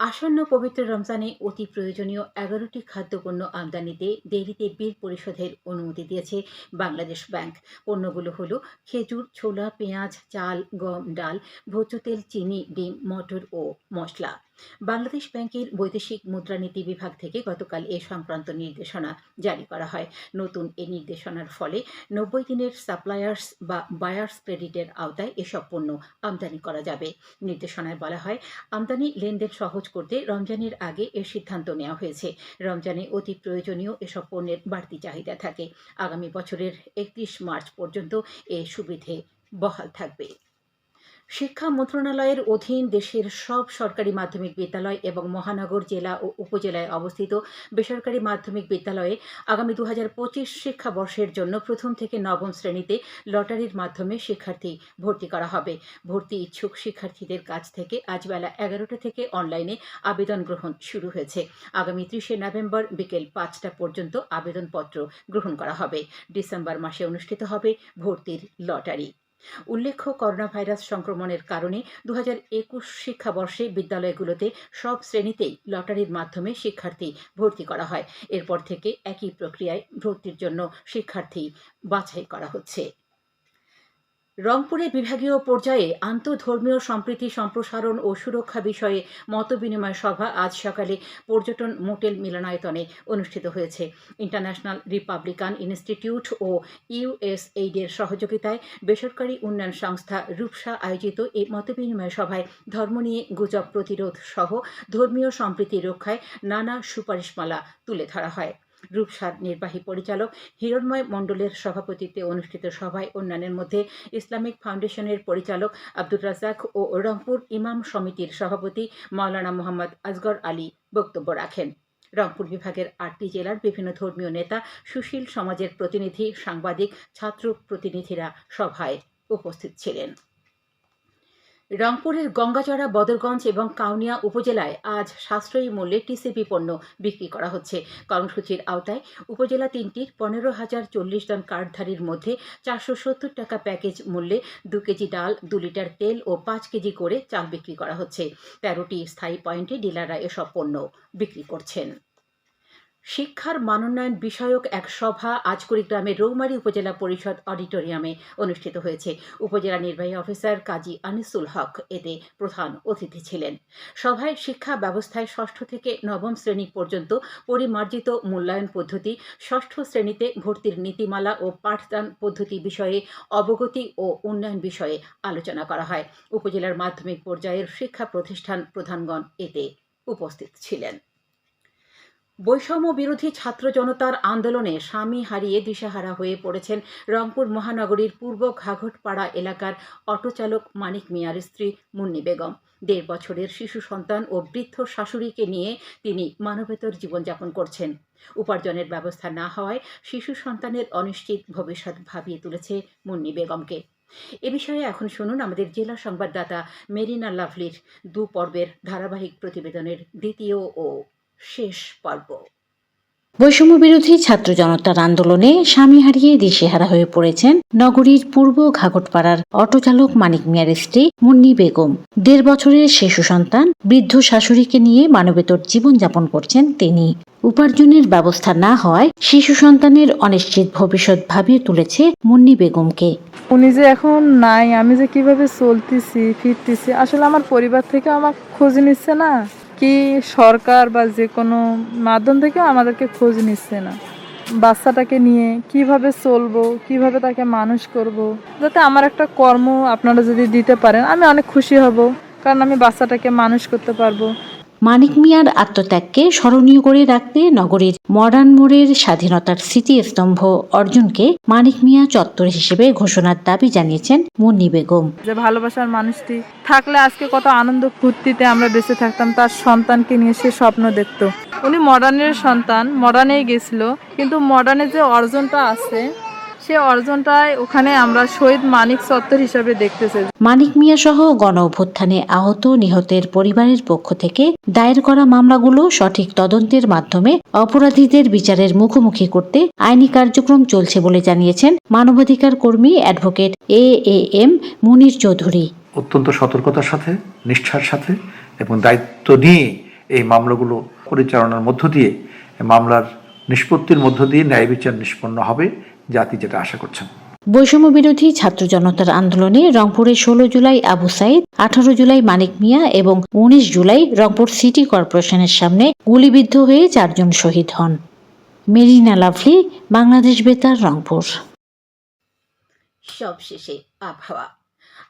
আসন্ন পবিত্র রমজানে অতি প্রয়োজনীয় এগারোটি খাদ্যপণ্য আমদানিতে দেরিতে বিল পরিশোধের অনুমতি দিয়েছে বাংলাদেশ ব্যাংক। পণ্যগুলো হলো খেজুর, ছোলা, পেঁয়াজ, চাল, গম, ডাল, ভোজ্য তেল, চিনি, ডিম, মটর ও মশলা। বাংলাদেশ ব্যাংকের বৈদেশিক মুদ্রানীতি বিভাগ থেকে গতকাল এ সংক্রান্ত নির্দেশনা জারি করা হয়। নতুন এই নির্দেশনার ফলে নব্বই দিনের সাপ্লায়ার্স বা বায়ার্স ক্রেডিটের আওতায় এসব পণ্য আমদানি করা যাবে। নির্দেশনায় বলা হয়, আমদানি লেনদেন সহজ করতে রমজানের আগে এর সিদ্ধান্ত নেওয়া হয়েছে। রমজানে অতি প্রয়োজনীয় এসব পণ্যের বাড়তি চাহিদা থাকে। আগামী বছরের একত্রিশ মার্চ পর্যন্ত এ সুবিধে বহাল থাকবে। শিক্ষা মন্ত্রণালয়ের অধীন দেশের সব সরকারি মাধ্যমিক বিদ্যালয় এবং মহানগর জেলা ও উপজেলায় অবস্থিত বেসরকারি মাধ্যমিক বিদ্যালয়ে আগামী দু হাজার পঁচিশ শিক্ষাবর্ষের জন্য প্রথম থেকে নবম শ্রেণীতে লটারির মাধ্যমে শিক্ষার্থী ভর্তি করা হবে। ভর্তি ইচ্ছুক শিক্ষার্থীদের কাছ থেকে আজ বেলা এগারোটা থেকে অনলাইনে আবেদন গ্রহণ শুরু হয়েছে। আগামী ত্রিশে নভেম্বর বিকেল পাঁচটা পর্যন্ত আবেদনপত্র গ্রহণ করা হবে। ডিসেম্বর মাসে অনুষ্ঠিত হবে ভর্তির লটারি। উল্লেখ্য করোনা ভাইরাস সংক্রমণের কারণে দু হাজার একুশ শিক্ষাবর্ষে বিদ্যালয়গুলোতে সব শ্রেণীতেই লটারির মাধ্যমে শিক্ষার্থী ভর্তি করা হয়। এরপর থেকে একই প্রক্রিয়ায় ভর্তির জন্য শিক্ষার্থী বাছাই করা হচ্ছে। রংপুরে বিভাগীয় পর্যায়ে আন্তঃধর্মীয় সম্প্রীতি সম্প্রসারণ ও সুরক্ষা বিষয়ে মতবিনিময় সভা আজ সকালে পর্যটন মোটেল মিলনায়তনে অনুষ্ঠিত হয়েছে। ইন্টারন্যাশনাল রিপাবলিকান ইনস্টিটিউট ও ইউএসএইডের সহযোগিতায় বেসরকারি উন্নয়ন সংস্থা রূপসা আয়োজিত এই মতবিনিময় সভায় ধর্ম নিয়ে গুজব প্রতিরোধ সহ ধর্মীয় সম্প্রীতি রক্ষায় নানা সুপারিশমালা তুলে ধরা হয়। রূপসার নির্বাহী পরিচালক, হিরণময় মণ্ডলের সভাপতিত্বে অনুষ্ঠিত সভায় অন্যান্যের মধ্যে ইসলামিক ফাউন্ডেশনের পরিচালক আব্দুর রাজাক ও রংপুর ইমাম সমিতির সভাপতি মাওলানা মোহাম্মদ আজগর আলী বক্তব্য রাখেন। রংপুর বিভাগের আটটি জেলার বিভিন্ন ধর্মীয় নেতা, সুশীল সমাজের প্রতিনিধি, সাংবাদিক, ছাত্র প্রতিনিধিরা সভায় উপস্থিত ছিলেন। রংপুরের গঙ্গাচড়া, বদরগঞ্জ এবং কাউনিয়া উপজেলায় আজ সাশ্রয়ী মূল্যে টিসিপি পণ্য বিক্রি করা হচ্ছে। কর্মসূচির আওতায় উপজেলা তিনটির পনেরো হাজার চল্লিশ জন কার্ডধারীর মধ্যে চারশো সত্তর টাকা প্যাকেজ মূল্যে দু কেজি ডাল, দু লিটার তেল ও পাঁচ কেজি করে চাল বিক্রি করা হচ্ছে। তেরোটি স্থায়ী পয়েন্টে ডিলাররা এসব পণ্য বিক্রি করছেন। শিক্ষার মানোন্নয়ন বিষয়ক এক সভা আজ কুড়িগ্রামের রৌমারী উপজেলা পরিষদ অডিটোরিয়ামে অনুষ্ঠিত হয়েছে। উপজেলা নির্বাহী অফিসার কাজী আনিসুল হক এতে প্রধান অতিথি ছিলেন। সভায় শিক্ষা ব্যবস্থায় ষষ্ঠ থেকে নবম শ্রেণি পর্যন্ত পরিমার্জিত মূল্যায়ন পদ্ধতি, ষষ্ঠ শ্রেণীতে ভর্তির নীতিমালা ও পাঠদান পদ্ধতি বিষয়ে অবগতি ও উন্নয়ন বিষয়ে আলোচনা করা হয়। উপজেলার মাধ্যমিক পর্যায়ের শিক্ষা প্রতিষ্ঠান প্রধানগণ এতে উপস্থিত ছিলেন। বৈষম্য বিরোধী ছাত্র জনতার আন্দোলনে স্বামী হারিয়ে দিশাহারা হয়ে পড়েছেন রংপুর মহানগরীর পূর্ব ঘাঘটপাড়া এলাকার অটোচালক মানিক মিয়ার স্ত্রী মুন্নি বেগম। দেড় বছরের শিশু সন্তান ও বৃদ্ধ শাশুড়িকে নিয়ে তিনি মানবেতর জীবনযাপন করছেন। উপার্জনের ব্যবস্থা না হওয়ায় শিশু সন্তানের অনিশ্চিত ভবিষ্যৎ ভাবিয়ে তুলেছে মুন্নি বেগমকে। এ বিষয়ে এখন শুনুন আমাদের জেলা সংবাদদাতা মেরিনা লাভলির দু পর্বের ধারাবাহিক প্রতিবেদনের দ্বিতীয় ও শেষ পর্ব। বৈষম্য বিরোধী ছাত্র জনতার আন্দোলনে স্বামী হারিয়ে দিশেহারা হয়ে পড়েছেন নগরীর পূর্ব ঘাঘটপাড়ার অটোচালক মানিক মিয়ার স্ত্রী মুন্নি বেগম। দেড় বছরের শিশু সন্তান বৃদ্ধ শাশুড়িকে নিয়ে মানবেতর জীবনযাপন করছেন তিনি। উপার্জনের ব্যবস্থা না হওয়ায় শিশু সন্তানের অনিশ্চিত ভবিষ্যৎ ভাবিয়ে তুলেছে মুন্নি বেগমকে। উনি যে এখন নাই আমি যে কীভাবে চলতেছি ফিরতেছি আসলে আমার পরিবার থেকে আমার খোঁজ নিচ্ছে না। কি সরকার বা যে কোনো মাধ্যম থেকে আমাদেরকে খোঁজ নিচ্ছে না বাচ্চাটাকে নিয়ে কীভাবে চলবো, কীভাবে তাকে মানুষ করব। যাতে আমার একটা কর্ম আপনারা যদি দিতে পারেন, আমি অনেক খুশি হব কারণ আমি বাচ্চাটাকে মানুষ করতে পারব মানিক মিয়ার আত্মত্যাগকে স্মরণীয় করে রাখতে নগরীর মডার্ন মোড়ের স্বাধীনতার স্মৃতিস্তম্ভ অর্জুনকে মানিক মিয়া চত্বর হিসেবে ঘোষণার দাবি জানিয়েছেন মুন্নি বেগম। যে ভালোবাসার মানুষটি থাকলে আজকে কত আনন্দ ফুর্তিতে আমরা বেঁচে থাকতাম, তার সন্তানকে নিয়ে সে স্বপ্ন দেখতো। উনি মডার্নের সন্তান, মডার্নেই গেছিল, কিন্তু মডার্নের যে অর্জনটা আছে সে অর্জনটায় ওখানে আমরা শহীদ মানিক চত্বর হিসাবে দেখতেছে। মানিক মিয়া সহ গণ অভ্যুত্থানে আহত নিহতের পরিবারের পক্ষ থেকে দায়ের করা মামলাগুলো সঠিক তদন্তের মাধ্যমে অপরাধীদের বিচারের মুখোমুখি করতে আইনি কার্যক্রম চলছে বলে জানিয়েছেন মানবাধিকার কর্মী advocate A A M Munir Chowdhury. অত্যন্ত সতর্কতার সাথে নিষ্ঠার সাথে এবং দায়িত্ব নিয়ে এই মামলাগুলো পরিচালনার মধ্য দিয়ে মামলার নিষ্পত্তির মধ্য দিয়ে ন্যায় বিচার নিষ্পন্ন হবে। জাতি যেটা আশা করছেন। বৈষম্য বিরোধী ছাত্র জনতার আন্দোলনে রংপুরে ষোলো জুলাই আবু সাইদ আঠারো জুলাই মানিক মিয়া এবং উনিশ জুলাই রংপুর সিটি কর্পোরেশনের সামনে গুলিবিদ্ধ হয়ে চারজন শহীদ হন। মেরিনা লাভলি বাংলাদেশ বেতার রংপুর। সবশেষে আবহাওয়া।